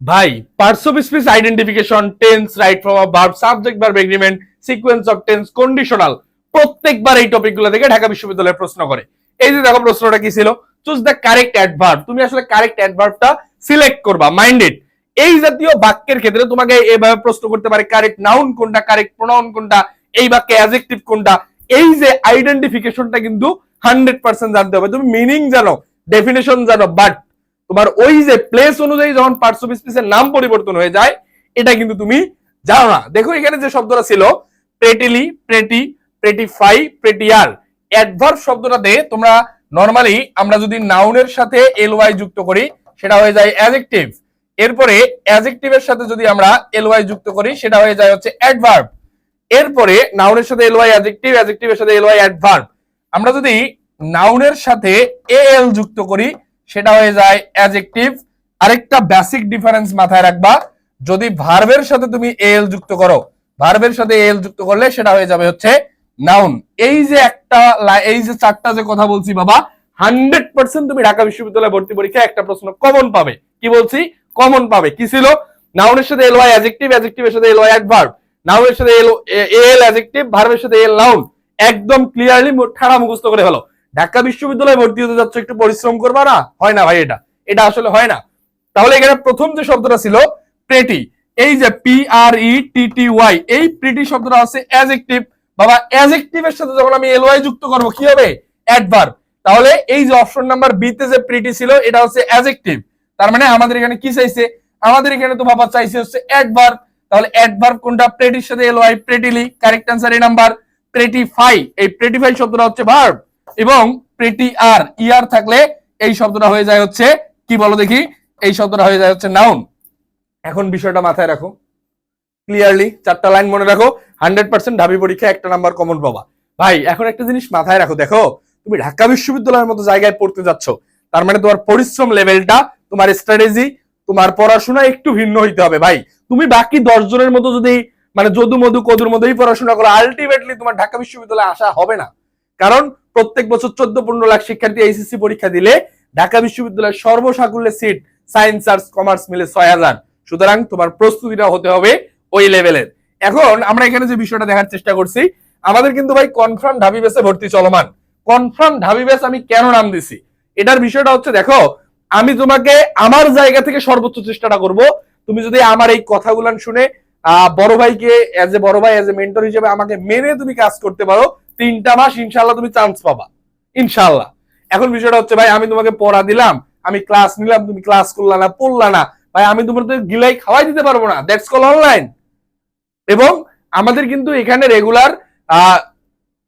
ভাই parts of speech identification tense right from verb subject verb agreement sequence of tense conditional প্রত্যেকবার এই টপিকগুলো থেকে ঢাকা বিশ্ববিদ্যালয়ে প্রশ্ন করে। এই যে দেখো প্রশ্নটা কি ছিল? চুজ দ্য কারেক্ট অ্যাডভার্ব তুমি আসলে কারেক্ট অ্যাডভার্বটা সিলেক্ট করবা মাইন্ডেড এই জাতীয় বাক্যের ক্ষেত্রে তোমাকে এভাবে প্রশ্ন করতে পারে কারেক্ট নাউন কোনটা কারেক্ট প্রোনাউন কোনটা, এই বাক্যে অ্যাজেক্টিভ কোনটা। এই যে আইডেন্টিফিকেশনটা কিন্তু হান্ড্রেড পার্সেন্ট জানতে হবে। তুমি মিনিং জানো ডেফিনেশন জানো বাট তোমার ওই যে প্লেস অনুযায়ী যখন পার্টস অফ স্পিচের নাম পরিবর্তন হয়ে যায়, এটা কিন্তু তুমি জানো না। দেখো এখানে যে শব্দটা ছিল প্রেটিলি প্রেটি প্রেটিফাই প্রেটিয়ার অ্যাডভার্ব শব্দটাতে তোমরা নরমালি আমরা যদি নাউনের সাথে এল ওয়াই যুক্ত করি, সেটা হয়ে যায় অ্যাজেক্টিভ এরপরে অ্যাজেক্টিভের সাথে যদি আমরা এল ওয়াই যুক্ত করি, সেটা হয়ে যায় হচ্ছে অ্যাডভার্ব এরপরে নাউনের সাথে এল ওয়াই অ্যাজেক্টিভ অ্যাজেক্টিভের সাথে এল ওয়াই অ্যাডভার্ব আমরা যদি নাউনের সাথে এ এল যুক্ত করি সেটা হয়ে যায় অ্যাজেক্টিভ আরেকটা বেসিক ডিফারেন্স মাথায় রাখবা, যদি ভার্বের সাথে তুমি এল যুক্ত করো ভার্বের সাথে এল যুক্ত করলে সেটা হয়ে যাবে হচ্ছে নাউন এই যে একটা এই যে চারটা যে কথা বলছি বাবা হান্ড্রেড পার্সেন্ট তুমি ঢাকা বিশ্ববিদ্যালয়ে ভর্তি পরীক্ষায় একটা প্রশ্ন কমন পাবে। কি বলছি? কমন পাবে। কি ছিল? নাউনের সাথে এল ওয়াই অ্যাজেক্টিভ অ্যাজেক্টিভের সাথে এল ওয়াই অ্যাডভার্ব নাউনের সাথে এল এল অ্যাজেক্টিভ ভার্বের সাথে এল নাউন একদম ক্লিয়ারলি ঠাড়া মুখস্থ করে হলো ঢাকা বিশ্ববিদ্যালয়ে ভর্তি হতে যাচ্ছ, একটু পরিশ্রম করবা না? হয় না ভাই এটা? এটা আসলে হয় না। তাহলে এখানে প্রথম যে শব্দটা ছিল প্রেটি এই যে P R E T T Y এই প্রিটি শব্দটা হচ্ছে অ্যাজেক্টিভ বাবা অ্যাজেক্টিভের সাথে যখন আমি এল ওয়াই যুক্ত করব, কি হবে? অ্যাডভার্ব তাহলে এই যে অপশন নাম্বার বি তে যে প্রিটি ছিল, এটা হচ্ছে অ্যাজেক্টিভ তার মানে আমাদের এখানে কি চাইছে? আমাদের এখানে তো বাবা চাইছে হচ্ছে অ্যাডভার্ব তাহলে অ্যাডভার্ব কোনটা? প্রেটির সাথে L Y prettily correct answer এই নাম্বার প্রেটিফাই এই প্রেটিফাই শব্দটা হচ্ছে ভার্ব এবং প্রেটি আর ইয়ার থাকলে এই শব্দটা হয়ে যায় হচ্ছে, কি বলো দেখি? এই শব্দটা হয়ে যায় হচ্ছে নাউন এখন বিষয়টা মাথায় রাখো। ক্লিয়ারলি চারটা লাইন মনে রাখো হান্ড্রেড পার্সেন্ট ঢাবি পরীক্ষা একটা নাম্বার কমন পাবা। ভাই, এখন একটা জিনিস মাথায় রাখো, দেখো, তুমি ঢাকা বিশ্ববিদ্যালয়ের মতো জায়গায় পড়তে যাচ্ছ, তার মানে তোমার পরিশ্রম লেভেলটা তোমার স্ট্র্যাটেজি তোমার পড়াশোনা একটু ভিন্ন হইতে হবে, ভাই। তুমি বাকি দশ জনের মতো যদি মানে যদু মধু কদুর মধ্যেই পড়াশোনা করো আলটিমেটলি তোমার ঢাকা বিশ্ববিদ্যালয়ে আসা হবে না। কারণ প্রত্যেক বছর চোদ্দ পনেরো লাখ শিক্ষার্থী এইচএসসি পরীক্ষা দিলে ঢাকা বিশ্ববিদ্যালয়ের সর্বসাকুল্যে সিট সায়েন্স আর্টস কমার্স মিলে ছয় হাজার। সুতরাং তোমার প্রস্তুতিটা হতে হবে ওই লেভেলের এখন আমরা এখানে যে বিষয়টা দেখার চেষ্টা করছি আমাদের কিন্তু ভাই কনফার্ম ঢাবি বেসে ভর্তি চলমান। কনফার্ম ঢাবি বেস আমি কেন নাম দিছি? এটার বিষয়টা হচ্ছে দেখো আমি তোমাকে আমার জায়গা থেকে সর্বোচ্চ চেষ্টাটা করব। তুমি যদি আমার এই কথাগুলো শুনে আহ, বড় ভাইকে এজ এ বড় ভাই এজ এ মেন্টর হিসেবে আমাকে মেনে তুমি কাজ করতে পারো তিনটা মাস ইনশাল্লাহ তুমি চান্স পাবা। ইনশাল্লাহ এখন বিষয়টা হচ্ছে, ভাই, আমি তোমাকে পড়া দিলাম, আমি ক্লাস নিলাম, তুমি ক্লাস করলা না, পড়লা না। ভাই, আমি তোমার গিলাই খাওয়াই দিতে পারব না। দ্যাটস কল অনলাইন এবং আমাদের কিন্তু এখানে রেগুলার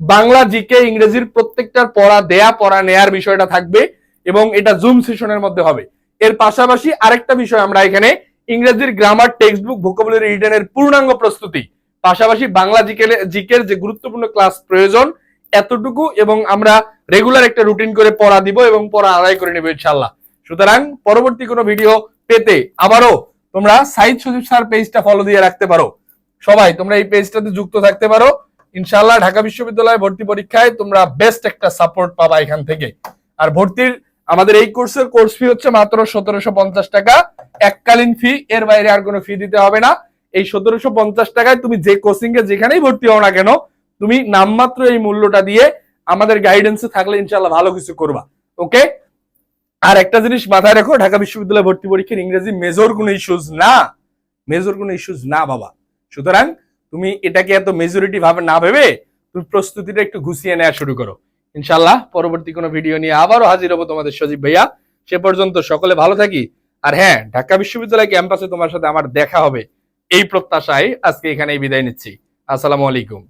বাংলা জিকে ইংরেজির প্রত্যেকটার পড়া দেয়া, পড়া নেয়ার বিষয়টা থাকবে এবং এটা জুম সেশনের মধ্যে হবে। এর পাশাপাশি আরেকটা বিষয় আমরা এখানে ইংরেজির গ্রামার টেক্সট বুক ভোকাবুলারি রিটার্নের পূর্ণাঙ্গ প্রস্তুতি। পাশাপাশি বাংলা জিকের জিকের যে গুরুত্বপূর্ণ ক্লাস প্রয়োজন, এতটুকু এবং আমরা রেগুলার একটা রুটিন করে পড়া দিব এবং পড়া আদায় করে নেব ইনশাল্লাহ সুতরাং পরবর্তী কোনো ভিডিও পেতে আবারও তোমরা সাইদ সজীব স্যার পেজটা ফলো দিয়ে রাখতে পারো। সবাই, তোমরা এই পেজটাতে যুক্ত থাকতে পারো। ইনশাল্লাহ ঢাকা বিশ্ববিদ্যালয়ে ভর্তি পরীক্ষায় তোমরা বেস্ট একটা সাপোর্ট পাবা এখান থেকে। আর ভর্তির আমাদের এই কোর্সের কোর্স ফি হচ্ছে মাত্র সতেরোশো পঞ্চাশ টাকা। এককালীন ফি এর বাইরে আর কোনো ফি দিতে হবে না। এই সতেরোশো পঞ্চাশ টাকায় তুমি যে কোচিং এ যেখানেই ভর্তি হও না কেন, তুমি নামমাত্র এই মূল্যটা দিয়ে আমাদের গাইডেন্সে থাকলে ইনশাল্লাহ ভালো কিছু করবা ওকে আর একটা জিনিস মাথায় রাখো, ঢাকা বিশ্ববিদ্যালয় ভর্তি পরীক্ষার ইংরেজি মেজর কোনো ইস্যুজ না মেজর কোনো ইস্যুজ না বাবা। সুতরাং তুমি এটাকে এত মেজরিটি ভাবে না ভেবে তুমি প্রস্তুতিটা একটু গুছিয়ে নেওয়া শুরু করো। ইনশাল্লাহ পরবর্তী কোনো ভিডিও নিয়ে আবারও হাজির হব তোমাদের সজীব ভাইয়া। সে পর্যন্ত সকলে ভালো থাকি। আর হ্যাঁ ঢাকা বিশ্ববিদ্যালয় ক্যাম্পাসে তোমার সাথে আমার দেখা হবে। এই প্রত্যাশায় আজকে এখানেই বিদায় নিচ্ছি। আসসালামু আলাইকুম।